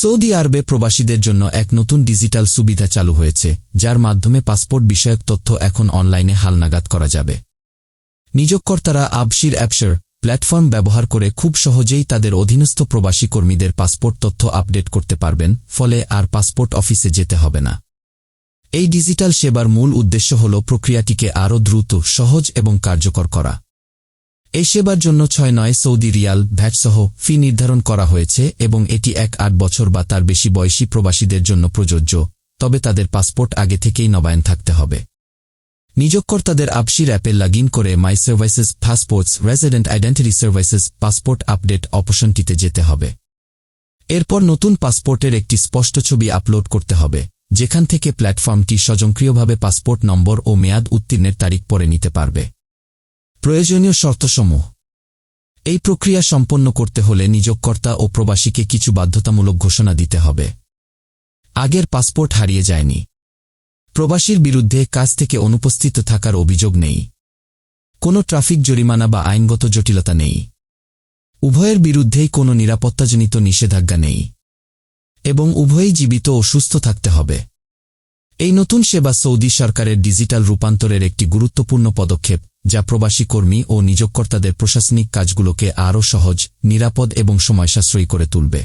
Saudi আরবে প্রবাসীদের জন্য এক নতুন ডিজিটাল সুবিধা চালু হয়েছে, যার মাধ্যমে পাসপোর্ট বিষয়ক তথ্য এখন অনলাইনে হালনাগাদ করা যাবে। নিযোগকর্তারা আবশির অ্যাপসার প্ল্যাটফর্ম ব্যবহার করে খুব সহজেই তাদের অধীনস্থ প্রবাসী কর্মীদের পাসপোর্ট তথ্য আপডেট করতে পারবেন, ফলে আর পাসপোর্ট অফিসে যেতে হবে না। এই ডিজিটাল সেবার মূল উদ্দেশ্য হল প্রক্রিয়াটিকে আরও দ্রুত, সহজ এবং কার্যকর করা। এই সেবার জন্য ছয় নয় সৌদি রিয়াল ভ্যাটসহ ফি নির্ধারণ করা হয়েছে এবং এটি এক আট বছর বা তার বেশি বয়সী প্রবাসীদের জন্য প্রযোজ্য, তবে তাদের পাসপোর্ট আগে থেকেই নবায়ন থাকতে হবে। নিযোগকর্তাদের আপসির অ্যাপে লগ ইন করে my services passports resident identity services passport update অপশনটিতে যেতে হবে। এরপর নতুন পাসপোর্টের একটি স্পষ্ট ছবি আপলোড করতে হবে, যেখান থেকে প্ল্যাটফর্মটি স্বয়ংক্রিয়ভাবে পাসপোর্ট নম্বর ও মেয়াদ উত্তীর্ণের তারিখ পরে নিতে পারবে। প্রয়োজনীয় শর্তসমূহ। এই প্রক্রিয়া সম্পন্ন করতে হলে নিযোগকর্তা ও প্রবাসীকে কিছু বাধ্যতামূলক ঘোষণা দিতে হবে। আগের পাসপোর্ট হারিয়ে যায়নি। প্রবাসীর বিরুদ্ধে কাজ থেকে অনুপস্থিত থাকার অভিযোগ নেই। কোনো ট্রাফিক জরিমানা বা আইনগত জটিলতা নেই। উভয়ের বিরুদ্ধেই কোনো নিরাপত্তাজনিত নিষেধাজ্ঞা নেই। এবং উভয়ই জীবিত ও সুস্থ থাকতে হবে। এই নতুন সেবা সৌদি সরকারের ডিজিটাল রূপান্তরের একটি গুরুত্বপূর্ণ পদক্ষেপ, যা প্রবাসী কর্মী ও নিযোগকর্তাদের প্রশাসনিক কাজগুলোকে আরও সহজ, নিরাপদ এবং সময় সাশ্রয়ী করে তুলবে।